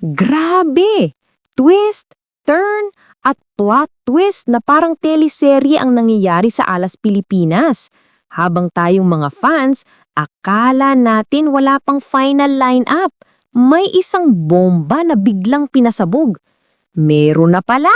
Grabe! Twist, turn, at plot twist na parang teleserye ang nangyayari sa Alas Pilipinas. Habang tayong mga fans, akala natin wala pang final lineup. May isang bomba na biglang pinasabog. Meron na pala!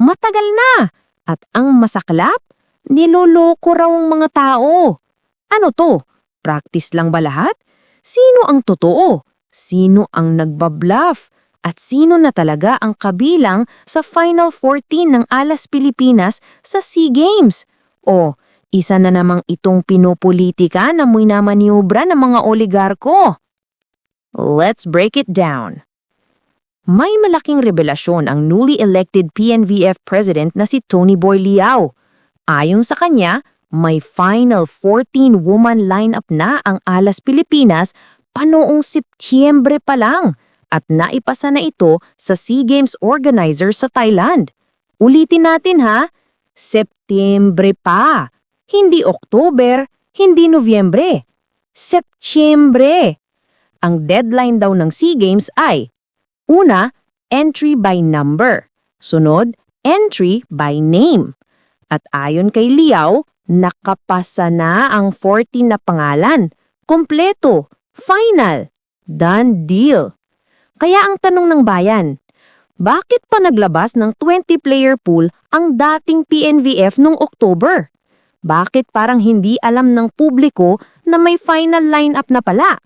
Matagal na! At ang masaklap, niloloko raw ang mga tao. Ano to? Practice lang ba lahat? Sino ang totoo? Sino ang nagbabluff? At sino na talaga ang kabilang sa Final 14 ng Alas Pilipinas sa SEA Games? O, isa na namang itong pinopolitika na muy namaniobra ng mga oligarko. Let's break it down. May malaking revelasyon ang newly elected PNVF president na si Tony Boy Liao. Ayon sa kanya, may final 14-woman lineup na ang Alas Pilipinas pa noong Setyembre pa lang at naipasa na ito sa SEA Games organizer sa Thailand. Ulitin natin ha, Setyembre pa, hindi Oktober, hindi Nobyembre. Setyembre. Ang deadline daw ng SEA Games ay Una, entry by number. Sunod, entry by name. At ayon kay Liao, nakapasa na ang 14 na pangalan. Kompleto, final, done deal. Kaya ang tanong ng bayan, bakit pa naglabas ng 20-player pool ang dating PNVF noong October? Bakit parang hindi alam ng publiko na may final lineup na pala?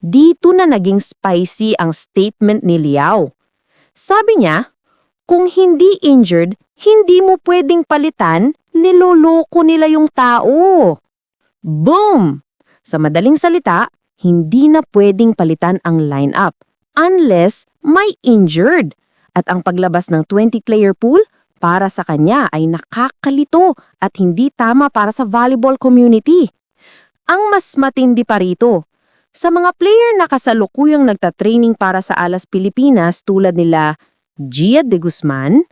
Dito na naging spicy ang statement ni Liao. Sabi niya, kung hindi injured, hindi mo pwedeng palitan, niloloko nila yung tao. Boom! Sa madaling salita, hindi na pwedeng palitan ang lineup unless may injured. At ang paglabas ng 20-player pool para sa kanya ay nakakalito at hindi tama para sa volleyball community. Ang mas matindi pa rito, sa mga player na kasalukuyang nagtatraining para sa Alas Pilipinas tulad nila Gia de Guzman,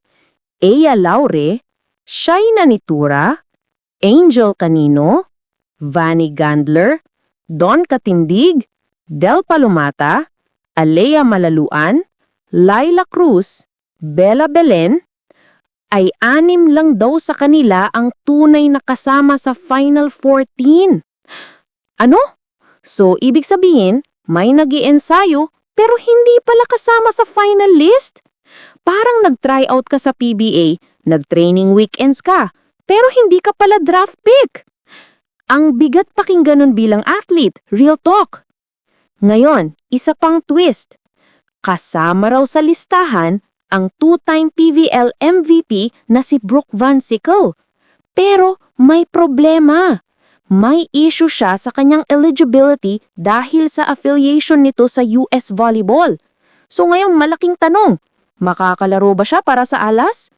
Ea Laure, Shaina Nitura, Angel Canino, Vanny Gandler, Don Katindig, Del Palomata, Alea Malaluan, Laila Cruz, Bella Belen, ay anim lang daw sa kanila ang tunay na kasama sa Final 14. Ano? So, ibig sabihin, may nag ensayo pero hindi pala kasama sa final list? Parang nag-try out ka sa PBA, nag-training weekends ka, pero hindi ka pala draft pick. Ang bigat pakinggan nun bilang athlete, real talk. Ngayon, isa pang twist. Kasama raw sa listahan ang two-time PVL MVP na si Brooke Van Sickle. Pero may problema. May issue siya sa kanyang eligibility dahil sa affiliation nito sa US Volleyball. So ngayon malaking tanong, makakalaro ba siya para sa alas?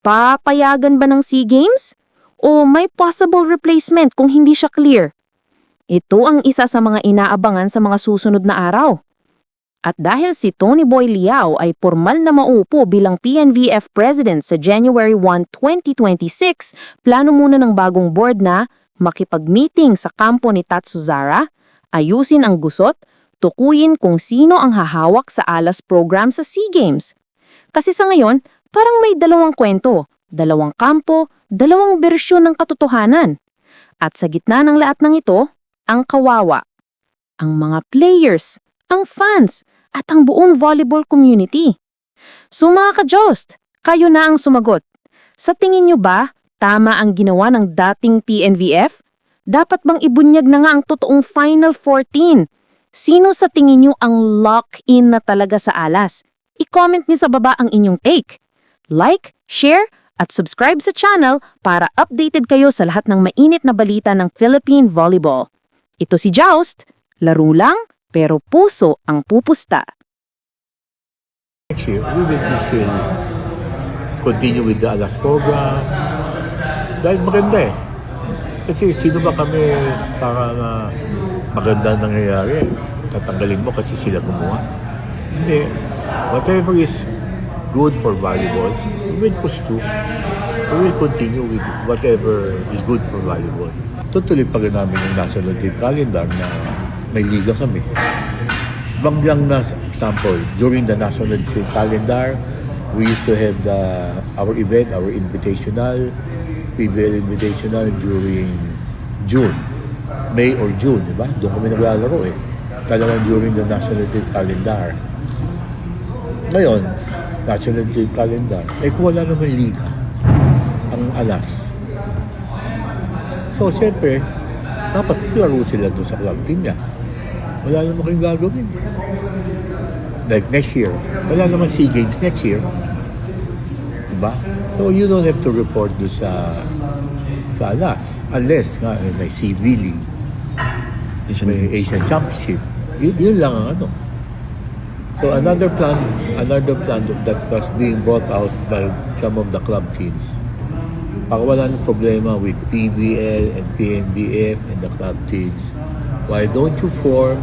Papayagan ba ng SEA Games? O may possible replacement kung hindi siya clear? Ito ang isa sa mga inaabangan sa mga susunod na araw. At dahil si Tony Boy Liao ay formal na maupo bilang PNVF President sa January 1, 2026, plano muna ng bagong board na makipag-meeting sa kampo ni Tatsuzara, ayusin ang gusot, tukuyin kung sino ang hahawak sa alas program sa SEA Games. Kasi sa ngayon, parang may dalawang kwento, dalawang kampo, dalawang bersyon ng katotohanan. At sa gitna ng lahat ng ito, ang kawawa. Ang mga players, ang fans, at ang buong volleyball community. So mga ka-Jost, kayo na ang sumagot. Sa tingin nyo ba, tama ang ginawa ng dating PNVF? Dapat bang ibunyag na nga ang totoong Final 14? Sino sa tingin nyo ang lock-in na talaga sa alas? I-comment niyo sa baba ang inyong take. Like, share, at subscribe sa channel para updated kayo sa lahat ng mainit na balita ng Philippine Volleyball. Ito si Joust, laro lang, pero puso ang pupusta. We will still continue with the ALAS program. Dahil maganda eh. Kasi sino ba kami para na maganda ang nangyayari? Tatanggalin mo kasi sila gumawa. Hindi. Whatever is good for volleyball, we will to. We will continue with whatever is good for volleyball. Tutuloy pa rin namin yung national team calendar na may liga kami. Bang lang na example, during the National Team Calendar, we used to have the our event, our invitational, PBL invitational during June. May or June, di ba? Doon kami naglalaro eh. Talagang during the National Team Calendar. Ngayon, National Team Calendar, eh kung wala naman liga, ang alas. So, siyempre, dapat laro sila doon sa club team niya. Wala naman kayong gagawin. Like next year, wala naman SEA Games next year. Diba? So, you don't have to report doon sa sa alas. Unless nga, may CB League, may Asian Championship. Yun, yun lang ang ano. So another plan, another plan that was being brought out by some of the club teams. Para wala ng problema with PBL and PNBF and the club teams, why don't you form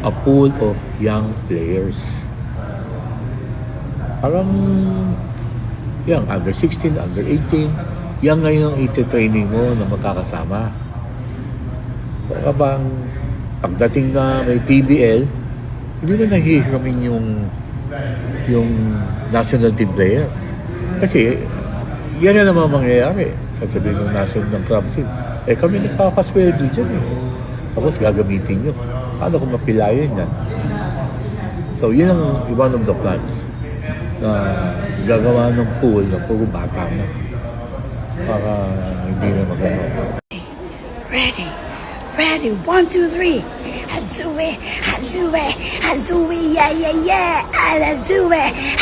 a pool of young players? Parang yung under 16, under 18, yan ngayon ang iti-training mo na magkakasama. Para bang pagdating na may PBL, hindi na nahihiramin yung yung national team player. Kasi yan na naman mangyayari. Sasabihin ng national ng team. Eh kami nagpapasweldo dyan eh. Tapos gagamitin nyo. Paano kung mapilayan yan? So yun ang one of the plans na gagawa ng pool na puro bata na para hindi na magano. Ready, ready, one, two, three. Hazue, Hazue, Hazue, yeah, yeah, yeah. Hazue,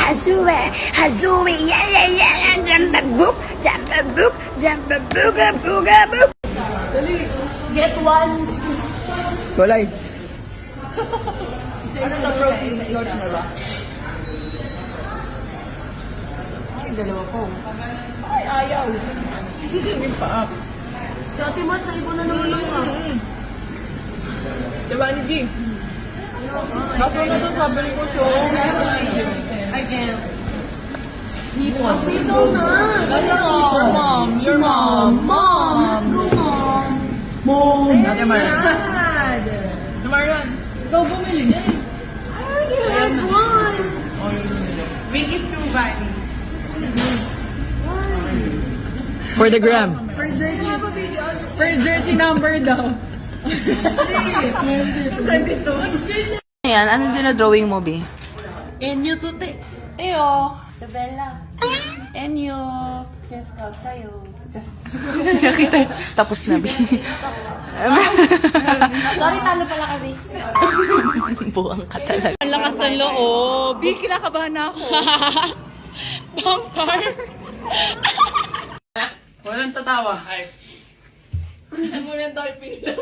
Hazue, Hazue, yeah, yeah, yeah. Jump a book, jump a book, jump a booga, booga, book. Get one. Kulay. Ano na protein? Ikaw na ba? Ay, dalawa ko. Ay, ayaw. Hindi pa. Si Ate Mas, naibo na naman ako. Diba, ni G? Kaso na to, sabi ko siya. I can't. Hipon. Dito na. Dito Your mom. Your mom. Mom. Let's go, mom. Mom. Ate Mar. Ate Marlon. Ikaw bumili niya eh. I already had one. Make it through Valley. For the gram. For jersey number daw. Ayan, ano dinadrawing mo, Bi? Enyo to te. Teo. Tabella. Enyo. Yes, kag tayo. Nakita, tapos na, Bi. Sorry, talo pala kami. Buwang ka talaga. Ang lakas ng loob. Di, kinakabahan na ako. Bangkar. Walang tatawa. Ay. Sa muna dolphin lang.